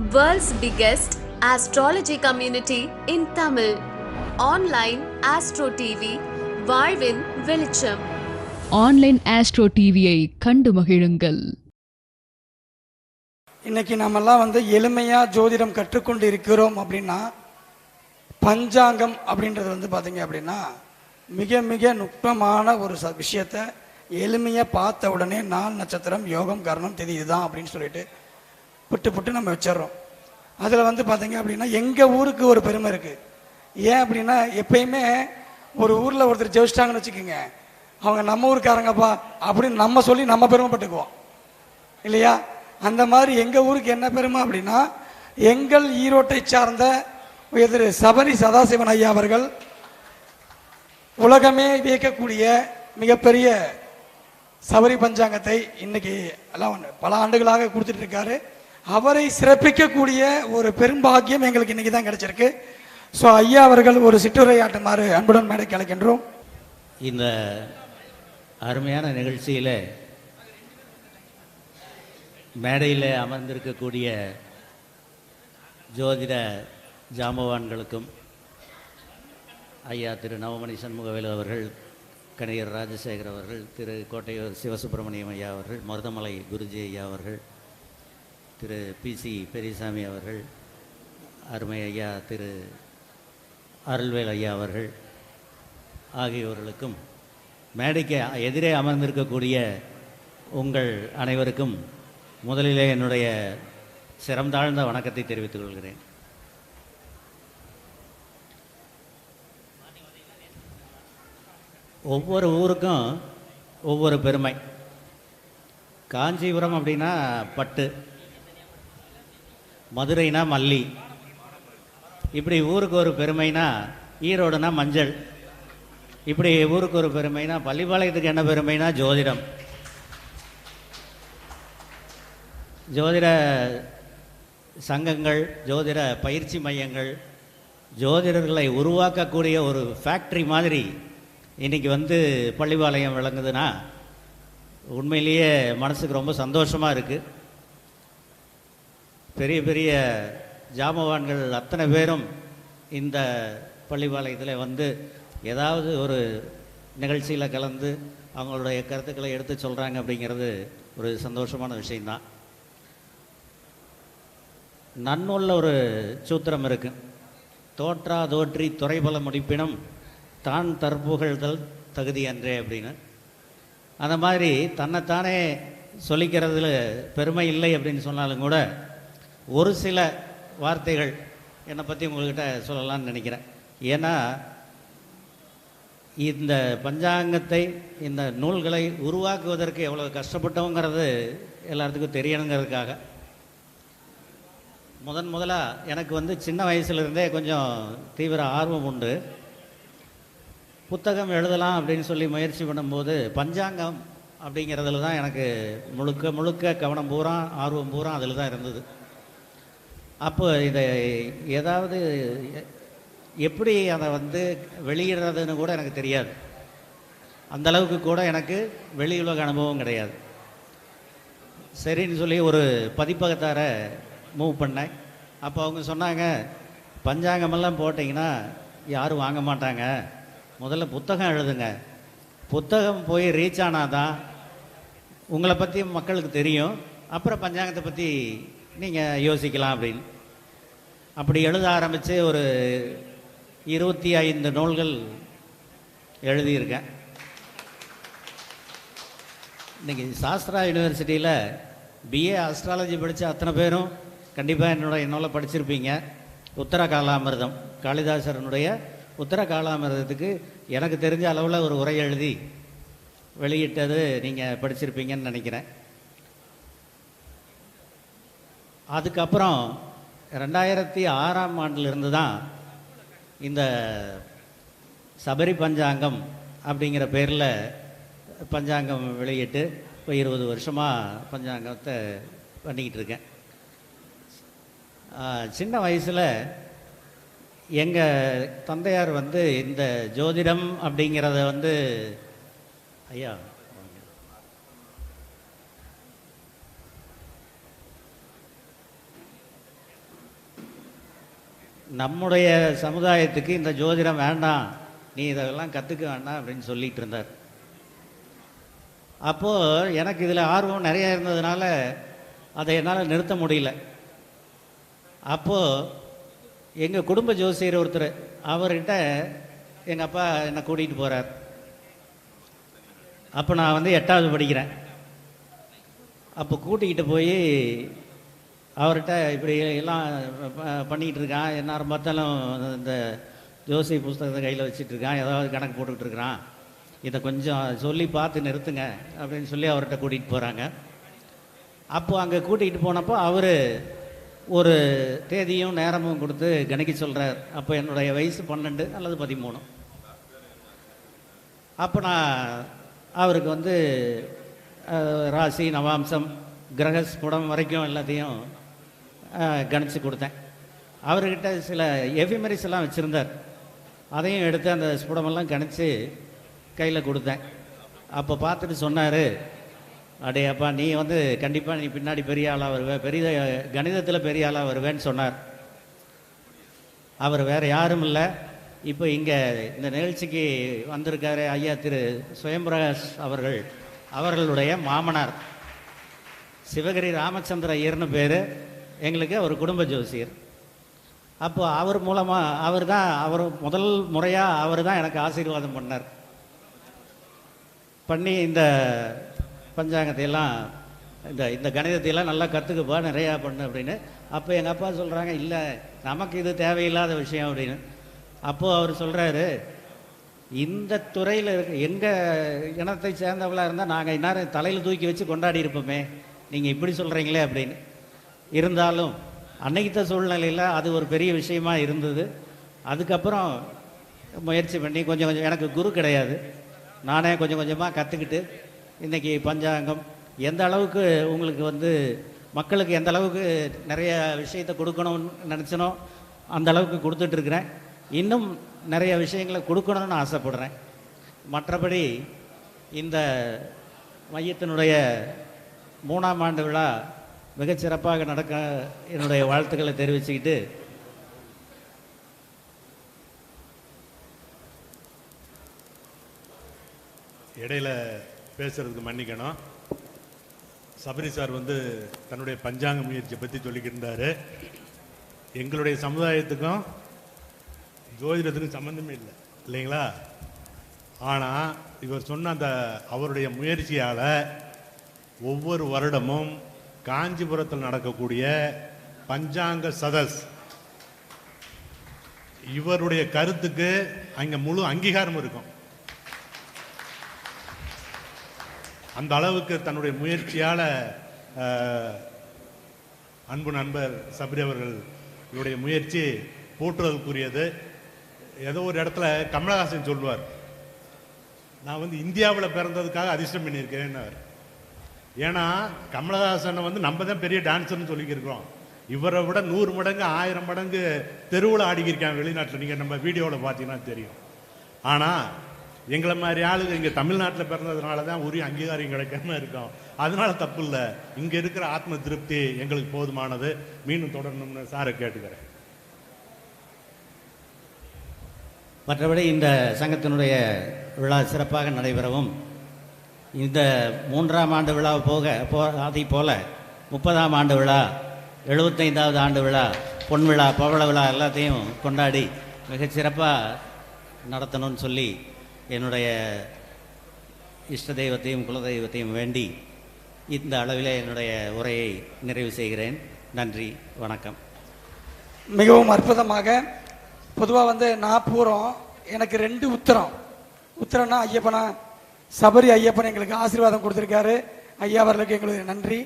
World's biggest astrology community in Tamil. Online Astro TV, வாழ்வின் வெளிச்சம் online astro டிவியை கண்டு மகிழுங்கள் இன்னைக்கு நாமெல்லாம் வந்து எளிமையாக ஜோதிடம் கற்றுக்கொண்டு இருக்கிறோம் அப்படின்னா பஞ்சாங்கம் அப்படின்றது வந்து பார்த்தீங்க அப்படின்னா மிக மிக நுட்பமான ஒரு ச விஷயத்தை எளிமையாக பார்த்த உடனே நாள் நட்சத்திரம் யோகம் கரணம் திதி இதுதான் அப்படின்னு சொல்லிட்டு புட்டு புட்டு நம்ம வச்சிடுறோம். அதில் வந்து பார்த்தீங்க அப்படின்னா எங்கள் ஊருக்கு ஒரு பெருமை இருக்குது ஏன் அப்படின்னா எப்பயுமே ஒரு ஊரில் ஒருத்தர் ஜெயிச்சிட்டாங்கன்னு வச்சுக்கோங்க. அவங்க நம்ம ஊருக்காரங்கப்பா அப்படின்னு நம்ம சொல்லி நம்ம பெருமைப்பட்டுக்குவோம். இல்லையா? அந்த மாதிரி எங்கள் ஊருக்கு என்ன பெருமை அப்படின்னா எங்கள் ஈரோட்டை சார்ந்த திரு சபரி சதாசிவன் ஐயா அவர்கள் உலகமே வியக்கக்கூடிய மிகப்பெரிய சபரி பஞ்சாங்கத்தை இன்னைக்கு எல்லாம் பல ஆண்டுகளாக கொடுத்துட்டு இருக்காரு. அவரை சிறப்பிக்கக்கூடிய ஒரு பெரும்பாக்கியம் எங்களுக்கு இன்னைக்கு தான் கிடைச்சிருக்கு. ஸோ ஐயா அவர்கள் ஒரு சிற்றுரையாட்டுமாறு அன்புடன் மேடை அழைக்கின்றோம். இந்த அருமையான நிகழ்ச்சியில் மேடையில் அமர்ந்திருக்கக்கூடிய ஜோதிட ஜாமவான்களுக்கும் ஐயா திரு நவமணி சண்முகவேலு அவர்கள் கணியர் ராஜசேகர் அவர்கள் திரு கோட்டையூர் சிவசுப்பிரமணியம் ஐயா அவர்கள் மருதமலை குருஜி ஐயா அவர்கள் திரு பிசி பெரியசாமி அவர்கள் அருமை ஐயா திரு அருள்வேல் ஐயா அவர்கள் ஆகியோர்களுக்கும் மேடைக்கு எதிரே அமர்ந்திருக்கக்கூடிய உங்கள் அனைவருக்கும் முதலிலே என்னுடைய சிறந்தாழ்ந்த வணக்கத்தை தெரிவித்துக் கொள்கிறேன். ஒவ்வொரு ஊருக்கும் ஒவ்வொரு பெருமை. காஞ்சிபுரம் அப்படின்னா பட்டு. மதுரைனா மல்லி. இப்படி ஊருக்கு ஒரு பெருமைனா ஈரோடுனா மஞ்சள். இப்படி ஊருக்கு ஒரு பெருமைனா பள்ளிப்பாளையத்துக்கு என்ன பெருமைனா ஜோதிடம். ஜோதிட சங்கங்கள் ஜோதிட பயிற்சி மையங்கள் ஜோதிடர்களை உருவாக்கக்கூடிய ஒரு ஃபேக்ட்ரி மாதிரி இன்றைக்கி வந்து பள்ளிப்பாளையம் விளங்குதுன்னா உண்மையிலேயே மனசுக்கு ரொம்ப சந்தோஷமாக இருக்குது பெரிய பெரிய ஜாமவான்கள் அத்தனை பேரும் இந்த பள்ளிப்பாளையத்தில் வந்து ஏதாவது ஒரு நிகழ்ச்சியில் கலந்து அவங்களுடைய கருத்துக்களை எடுத்து சொல்கிறாங்க அப்படிங்கிறது ஒரு சந்தோஷமான விஷயந்தான் நன்னூலில் ஒரு சூத்திரம் இருக்கு. தோற்றா தோற்றி துறைபல முடிப்பினும் தான் தற்புகழ்தல் தகுதி அன்றே அப்படின்னு. அந்த மாதிரி தன்னைத்தானே சொல்லிக்கிறதுல பெருமை இல்லை அப்படின்னு சொன்னாலும் கூட ஒரு சில வார்த்தைகள் என்னை பற்றி உங்கள்கிட்ட சொல்லலாம்னு நினைக்கிறேன். ஏன்னா இந்த பஞ்சாங்கத்தை இந்த நூல்களை உருவாக்குவதற்கு எவ்வளோ கஷ்டப்பட்டோங்கிறது எல்லாத்துக்கும் தெரியணுங்கிறதுக்காக. முதன் முதலாக எனக்கு வந்து சின்ன வயசுலேருந்தே கொஞ்சம் தீவிர ஆர்வம் உண்டு. புத்தகம் எழுதலாம் அப்படின்னு சொல்லி முயற்சி பண்ணும்போது பஞ்சாங்கம் அப்படிங்கிறதுல தான் எனக்கு முழுக்க முழுக்க கவனம் பூரா ஆர்வம் பூரா அதில் தான் இருந்தது. அப்போ இதை ஏதாவது எப்படி அதை வந்து வெளியிடுறதுன்னு கூட எனக்கு தெரியாது. அந்தளவுக்கு கூட எனக்கு வெளியுலக அனுபவம் கிடையாது. சரின்னு சொல்லி ஒரு பதிப்பகத்தார மூவ் பண்ணேன். அப்போ அவங்க சொன்னாங்க பஞ்சாங்கமெல்லாம் போட்டிங்கன்னா யாரும் வாங்க மாட்டாங்க. முதல்ல புத்தகம் எழுதுங்க. புத்தகம் போய் ரீச் ஆனாதான் உங்களை பற்றி மக்களுக்கு தெரியும். அப்புறம் பஞ்சாங்கத்தை பற்றி நீங்கள் யோசிக்கலாம் அப்படின்னு. அப்படி எழுத ஆரம்பித்து ஒரு இருபத்தி ஐந்து நூல்கள் எழுதியிருக்கேன். இன்றைக்கி சாஸ்திரா யூனிவர்சிட்டியில் பிஏ அஸ்ட்ராலஜி படித்த அத்தனை பேரும் கண்டிப்பாக என்னோட என்னோட படிச்சிருப்பீங்க. உத்தர காலாமிரதம் காளிதாசரனுடைய உத்தர காலாமிரதத்துக்கு எனக்கு தெரிஞ்ச அளவில் ஒரு உரை எழுதி வெளியிட்டது நீங்கள் படிச்சிருப்பீங்கன்னு நினைக்கிறேன். அதுக்கப்புறம் ரெண்டாயிரத்தி ஆறாம் ஆண்டிலிருந்து தான் இந்த சபரி பஞ்சாங்கம் அப்படிங்கிற பேரில் பஞ்சாங்கம் வெளியிட்டு இப்போ இருபது வருஷமாக பஞ்சாங்கத்தை பண்ணிக்கிட்டு இருக்கேன். சின்ன வயசில் எங்கள் தந்தையார் வந்து இந்த ஜோதிடம் அப்படிங்கிறத வந்து ஐயா நம்முடைய சமுதாயத்துக்கு இந்த ஜோதிடம் வேண்டாம் நீ இதெல்லாம் கற்றுக்க வேண்டாம் அப்படின்னு சொல்லிட்டு இருந்தார். அப்போது எனக்கு இதில் ஆர்வம் நிறையா இருந்ததுனால அதை என்னால் நிறுத்த முடியல. அப்போது எங்கள் குடும்ப ஜோசியர் ஒருத்தர் அவர்கிட்ட எங்கள் அப்பா என்னை கூட்டிகிட்டு போகிறார் அப்போ நான் வந்து எட்டாவது படிக்கிறேன். அப்போ கூட்டிக்கிட்டு போய் அவர்கிட்ட இப்படி எல்லாம் பண்ணிக்கிட்டு இருக்கான் எந்நேரம் பார்த்தாலும் இந்த ஜோசி புஸ்தகத்தை கையில் வச்சுட்டு இருக்கான் ஏதாவது கணக்கு போட்டுக்கிட்டு இருக்கிறான். இதை கொஞ்சம் சொல்லி பார்த்து நிறுத்துங்க அப்படின்னு சொல்லி அவர்கிட்ட கூட்டிகிட்டு போகிறாங்க அப்போது அங்கே கூட்டிகிட்டு போனப்போ அவர் ஒரு தேதியும் நேரமும் கொடுத்து கணிக்க சொல்கிறார் அப்போ என்னுடைய வயசு பன்னெண்டு அல்லது பதிமூணு. அப்போ நான் அவருக்கு வந்து ராசி நவாம்சம் கிரகஸ்புடம் வரைக்கும் எல்லாத்தையும் கணிச்சு கொடுத்தேன். அவர்கிட்ட சில எஃபிமெரிஸ் எல்லாம் வச்சுருந்தார். அதையும் எடுத்து அந்த ஸ்புடமெல்லாம் கணிச்சு கையில் கொடுத்தேன். அப்போ பார்த்துட்டு சொன்னார் அடே அப்பா நீ வந்து கண்டிப்பாக நீ பின்னாடி பெரிய ஆளாக வருவே பெரிய கணிதத்தில் பெரிய ஆளாக வருவேன்னு சொன்னார். அவர் வேறு யாரும் இல்லை. இப்போ இங்கே இந்த நிகழ்ச்சிக்கு வந்திருக்காரு ஐயா திரு சுயம்பிரகாஷ் அவர்கள் அவர்களுடைய மாமனார். சிவகிரி ராமச்சந்திர ஐயர்னு பேர். எங்களுக்கு அவர் குடும்ப ஜோசியர். அப்போ அவர் மூலமாக அவர் தான் அவர் முதல் முறையாக அவர் தான் எனக்கு ஆசீர்வாதம் பண்ணார். பண்ணி இந்த பஞ்சாங்கத்தையெல்லாம் இந்த இந்த கணிதத்தை எல்லாம் நல்லா கற்றுக்குப்பா நிறையா பண்ணு அப்படின்னு. அப்போ எங்கள் அப்பா சொல்கிறாங்க இல்லை நமக்கு இது தேவையில்லாத விஷயம் அப்படின்னு. அப்போது அவர் சொல்கிறாரு இந்த துறையில் இருக்க எங்கள் இனத்தை சேர்ந்தவளாக இருந்தால் நாங்கள் இந்நேரம் தலையில் தூக்கி வச்சு கொண்டாடி இருப்போமே. நீங்கள் இப்படி சொல்கிறீங்களே அப்படின்னு. இருந்தாலும் அன்னைக்குத்த சூழ்நிலையில் அது ஒரு பெரிய விஷயமா இருந்தது. அதுக்கப்புறம் முயற்சி பண்ணி கொஞ்சம் கொஞ்சம் எனக்கு குரு கிடையாது. நானே கொஞ்சம் கொஞ்சமாக கற்றுக்கிட்டு இன்றைக்கி பஞ்சாங்கம். எந்த அளவுக்கு உங்களுக்கு வந்து மக்களுக்கு எந்த அளவுக்கு நிறைய விஷயத்தை கொடுக்கணும்னு நினச்சனோ அந்த அளவுக்கு கொடுத்துட்ருக்குறேன். இன்னும் நிறைய விஷயங்களை கொடுக்கணும்னு ஆசைப்படுறேன். மற்றபடி இந்த மையத்தினுடைய மூணாம் ஆண்டு விழா மிகச்சிறப்பாக நடக்க என்னுடைய வாழ்த்துக்களை தெரிவிச்சுக்கிட்டு இடையில பேசுறதுக்கு மன்னிக்கணும். சபரி சார் வந்து தன்னுடைய பஞ்சாங்க முயற்சியை பற்றி சொல்லிக்கிட்டு இருந்தாரு. எங்களுடைய சமுதாயத்துக்கும் ஜோதிடத்துக்கும் சம்மந்தமே இல்லை. இல்லைங்களா? ஆனால் இவர் சொன்ன அந்த அவருடைய முயற்சியால் ஒவ்வொரு வருடமும் காஞ்சிபுரத்தில் நடக்கக்கூடிய பஞ்சாங்க சதஸ். இவருடைய கருத்துக்கு அங்கே முழு அங்கீகாரம் இருக்கும். அந்த அளவுக்கு தன்னுடைய முயற்சியால் அன்பு நண்பர் சபரி அவர்கள் இவருடைய முயற்சி போற்றுவதற்குரியது ஏதோ ஒரு இடத்துல கமலஹாசன் சொல்லுவார் நான் வந்து இந்தியாவில் பிறந்ததுக்காக அதிர்ஷ்டம் பண்ணியிருக்கேன்னார் ஏன்னா கமலஹாசனை வந்து நம்ம தான் பெரிய டான்ஸர்னு சொல்லிக்கிருக்கிறோம். இவரை விட நூறு மடங்கு ஆயிரம் மடங்கு தெருவில் ஆடிக்கிருக்காங்க வெளிநாட்டில். நீங்கள் நம்ம வீடியோவில் பார்த்தீங்கன்னா தெரியும். ஆனால் எங்களை மாதிரி ஆளுங்க இங்கே தமிழ்நாட்டில் பிறந்ததுனால தான் உரிய அங்கீகாரம் கிடைக்காம இருக்கோம். அதனால தப்பு இல்லை. இங்கே இருக்கிற ஆத்ம திருப்தி எங்களுக்கு போதுமானது. மீண்டும் தொடரணும்னு சாரை கேட்டுக்கிறேன். மற்றபடி இந்த சங்கத்தினுடைய விழா சிறப்பாக நடைபெறவும் இந்த மூன்றாம் ஆண்டு விழா போக போ அதை போல் முப்பதாம் ஆண்டு விழா எழுபத்தைந்தாவது ஆண்டு விழா பொன் விழா பவள விழா எல்லாத்தையும் கொண்டாடி மிகச்சிறப்பாக நடத்தணும்னு சொல்லி என்னுடைய இஷ்ட தெய்வத்தையும் குலதெய்வத்தையும் வேண்டி இந்த அளவில் என்னுடைய உரையை நிறைவு செய்கிறேன். நன்றி வணக்கம். மிகவும் அற்புதமாக பொதுவாக வந்து நான் பூரம் எனக்கு ரெண்டு உத்தரம். உத்தரம்னா ஐயப்பனா சபரி ஐயப்பன் எங்களுக்கு ஆசீர்வாதம் கொடுத்துருக்காரு. ஐயா அவர்களுக்கு எங்களுக்கு நன்றி.